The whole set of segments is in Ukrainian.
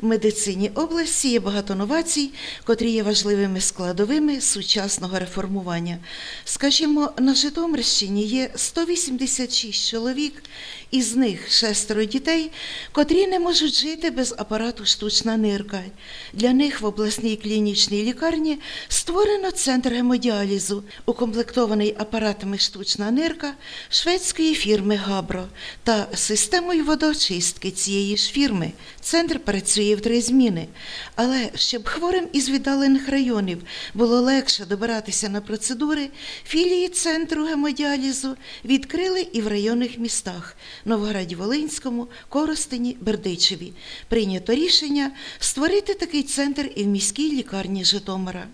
В медицині області є багато новацій, котрі є важливими складовими сучасного реформування. Скажімо, на Житомирщині є 186 чоловік, із них шестеро дітей, котрі не можуть жити без апарату штучна нирка. Для них в обласній клінічній лікарні створено центр гемодіалізу, укомплектований апаратами штучна нирка шведської фірми Габро та системою водоочистки цієї ж фірми. Центр працює в три зміни. Але щоб хворим із віддалених районів було легше добиратися на процедури, філії центру гемодіалізу відкрили і в районних містах Новограді-Волинському, Коростені, Бердичеві. Прийнято рішення створити такий центр і в міській лікарні Житомира.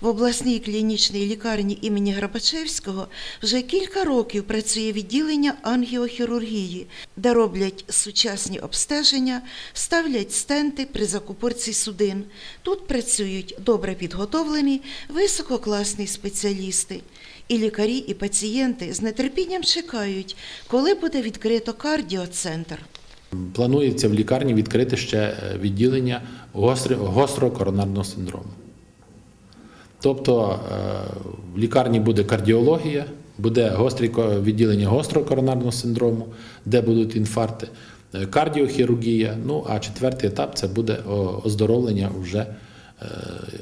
В обласній клінічній лікарні імені Грабачевського вже кілька років працює відділення ангіохірургії, де роблять сучасні обстеження, ставлять стенти при закупорці судин. Тут працюють добре підготовлені, висококласні спеціалісти. І лікарі, і пацієнти з нетерпінням чекають, коли буде відкрито кардіоцентр. Планується в лікарні відкрити ще е, відділення гострого коронарного синдрому. Тобто е, в лікарні буде кардіологія, буде гострі відділення гострого коронарного синдрому, де будуть інфаркти, е, кардіохірургія. Ну а четвертий етап це буде оздоровлення вже е,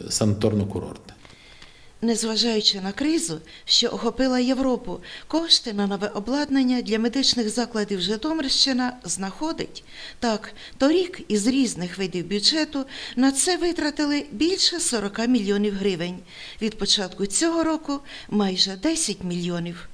санаторно-курортне. Незважаючи на кризу, що охопила Європу, кошти на нове обладнання для медичних закладів Житомирщина знаходить. Так, торік із різних видів бюджету на це витратили більше 40 мільйонів гривень. Від початку цього року майже 10 мільйонів.